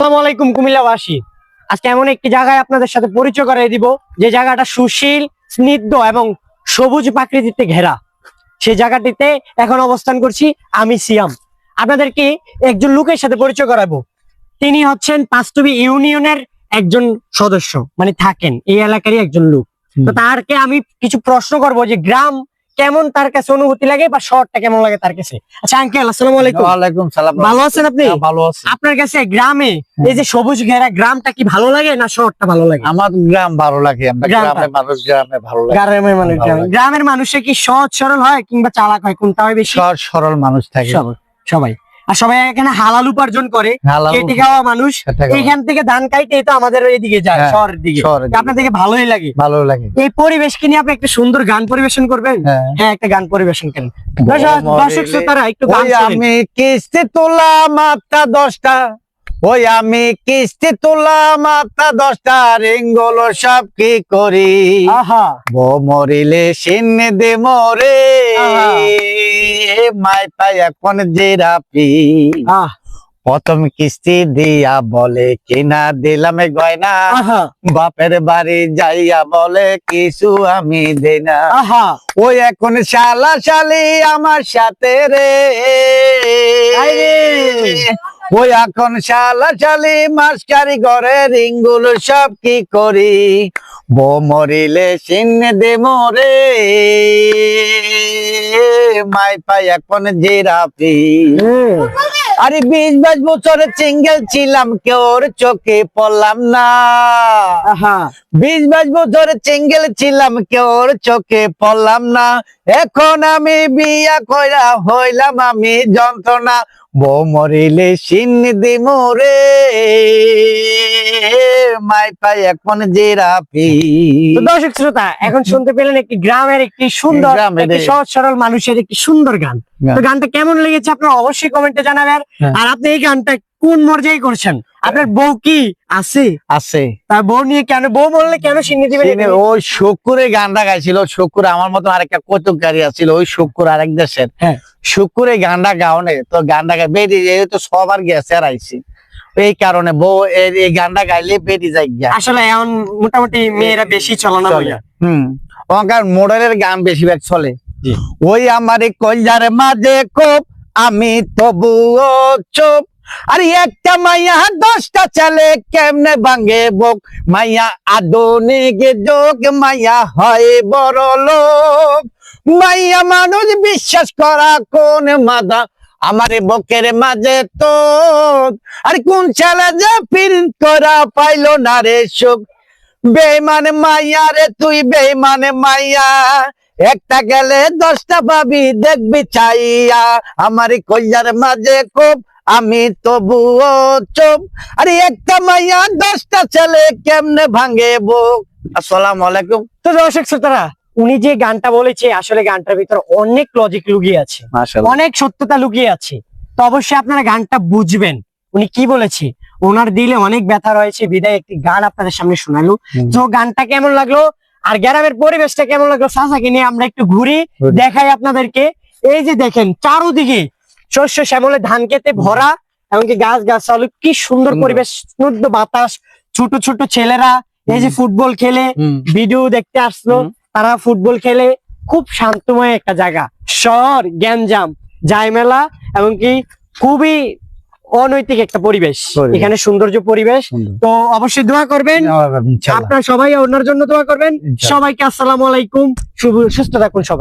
আসসালামু আলাইকুম কুমিল্লাবাসী। আজকে এমন একটি জায়গায় আপনাদের সাথে পরিচয় করিয়ে দিব যে জায়গাটা সুশীল স্নিগ্ধ এবং সবুজ প্রাকৃতিতে ঘেরা। সেই জায়গাটিতে এখন অবস্থান করছি আমি সিয়াম। আপনাদেরকে একজন লোকের সাথে পরিচয় করাবো। তিনি হচ্ছেন পাঁচটবি ইউনিয়নের একজন সদস্য মানে থাকেন এই এলাকারই একজন লোক। তো তারকে আমি কিছু প্রশ্ন করব যে গ্রাম কেমন তার কাছে অনুভূতি লাগে বা শহরটা কেমন লাগে তার কাছে? আচ্ছা আঙ্কেল আসসালামু আলাইকুম। ওয়ালাইকুম সালাম। ভালো আছেন আপনি? হ্যাঁ, ভালো আছেন আপনার কাছে গ্রামে এই যে সবুজ ঘেরা গ্রামটা কি ভালো লাগে না শহরটা ভালো লাগে? আমার গ্রাম ভালো লাগে আমরা গ্রামের মানুষ গ্রামে ভালো লাগে। গ্রামের মানুষ। গ্রামের মানুষে কি সহজ সরল হয় কিংবা চালাক হয়? কোনটা হয় বেশি? সহজ সরল মানুষ থাকে। সবাই। আর সবাই এখানে হালাল উপার্জন করে কেটে খাওয়া মানুষ এখান থেকে ধান কাইতে তো আমাদের এদিকে যায় হ্যাঁ, শহরের দিকে। থেকে ভালোই লাগে? ভালো লাগে। এই পরিবেশকে নিয়ে আপনি একটা সুন্দর গান পরিবেশন করবেন? হ্যাঁ। হ্যাঁ একটা গান পরিবেশন করেন। দর্শক- শ্রোতারা একটু গান আমি কিস্তি তোলা মাত্রা দশটা ওই আমি কিস্তি তোলা মাত্রা দশটা রিঙ্গল সব কি করি? আহা। মরিলে সিন্নে দে মরে। মাই পাই এখন জিরাপি প্রথম কিস্তি দিয়া বলে কিনা দিলাম গয়না। বাপের বাড়ি যাইয়া বলে কিছু আমি দেনা ওই এখন শালা শালি আমার সাথে রে। ওই এখন শালা শালি মাস্কারি ঘরে রিঙ্গুল সব কি করি? বো মরিলে সিন্নে দে মরে মাই পাই এখন জিরাপি। আরে বিশ বাইশ বছরে সিঙ্গেল ছিলাম কেউর চোখে পড়লাম না। বিশ বাইশ বছরে সিঙ্গেল ছিলাম কেউর চোখে পড়লাম না। এখন আমি বিয়া কইরা হইলাম আমি যন্ত্রণা বউ মরিলে সিন্নি দি মোরে মাই পাই এখন জিরাপি দর্শক শ্রোতা এখন শুনতে পেলেন একটি গ্রামের একটি সুন্দর সহজ সরল মানুষের একটি সুন্দর গান। তো গানটা কেমন লেগেছে আপনারা অবশ্যই কমেন্টে জানাবেন। হ্যাঁ। আর আপনি এই গানটা কোন মর্যাদায় করছেন? আপনার বউ কি? আছে? আছে। তার বউ নিয়ে কেন বউ বললে কেন সিন্নি দিবেন সিনে ওই শুকুরে গানটা গাইছিল। শুকুর আমার মতো আরেকটা কৌতুককারী আছিল। ওই শুকুর আরেক দেশের। হ্যাঁ। শুকুরে গানটা গাওনে। তো গানটা গাই বেরিয়ে তো সবার গেছে আর আইছি এই কারণে বউ এই এই গানটা গাইলে বেরিয়ে যায় গিয়া আসলে এখন মোটামুটি মেয়েরা বেশি চলনা চলে। বইয়া হুম। ওখানকার মোডেলের গান বেশিরভাগ চলে। জি। ওই আমার কলজার মাঝে কোপ আমি তবুও চোপ। আর একটা মাইয়া, দশটা ছেলে কেমনে ভাঙে বক? মাইয়া আদনিক যোগ, মাইয়া হয় বড় লোক। মাইয়া মানুষ বিশ্বাস করা কোন মাদা? আমার বকের মাঝে তো আর কোন ছেলে যে প্রিন্ট করা পাইলো না রে সুখ? বেমান মাইয়া রে, তুই বেমান মাইয়া। একটা গেলে দশটা পাবি দেখবি চাইয়া আমার কইয়ার মাঝে খুব আমি তবুও চোপ। আরে একটা মাইয়া দশটা ছেলে কেমনে ভাঙে বুক আসসালামু আলাইকুম। তো দর্শক শ্রোতারা উনি যে গানটা বলেছে আসলে গানটার ভিতর অনেক লজিক লুকিয়ে আছে। অনেক সত্যতা লুকিয়ে আছে। তো অবশ্যই আপনারা গানটা বুঝবেন। উনি কি বলেছে? ওনার দিলে অনেক ব্যথা রয়েছে। বিদায় একটি গান আপনাদের সামনে শোনালো। তো গানটা কেমন লাগল? আর গ্রামের পরিবেশটা কেমন লাগল চাচাকে নিয়ে আমরা একটু ঘুরি। দেখাই আপনাদেরকে। এই যে দেখেন চারোদিকে শস্য শ্যামলে ধান খেতে ভরা এমনকি গাছ গাছ কি সুন্দর। পরিবেশ স্নুগ্ধ বাতাস ছোট ছোট ছেলেরা এই যে ফুটবল খেলে ভিডিও দেখতে আসলো তারা ফুটবল খেলে খুব শান্তময় একটা জায়গা। শহর গ্যাঞ্জাম জায়মেলা এমনকি খুবই অনৈতিক একটা পরিবেশ। এখানে সৌন্দর্য পরিবেশ। তো অবশ্যই দোয়া করবেন। আপনার সবাই ওনার জন্য দোয়া করবেন। সবাইকে আসসালাম আলাইকুম। শুভ সুস্থ থাকুন সবাই।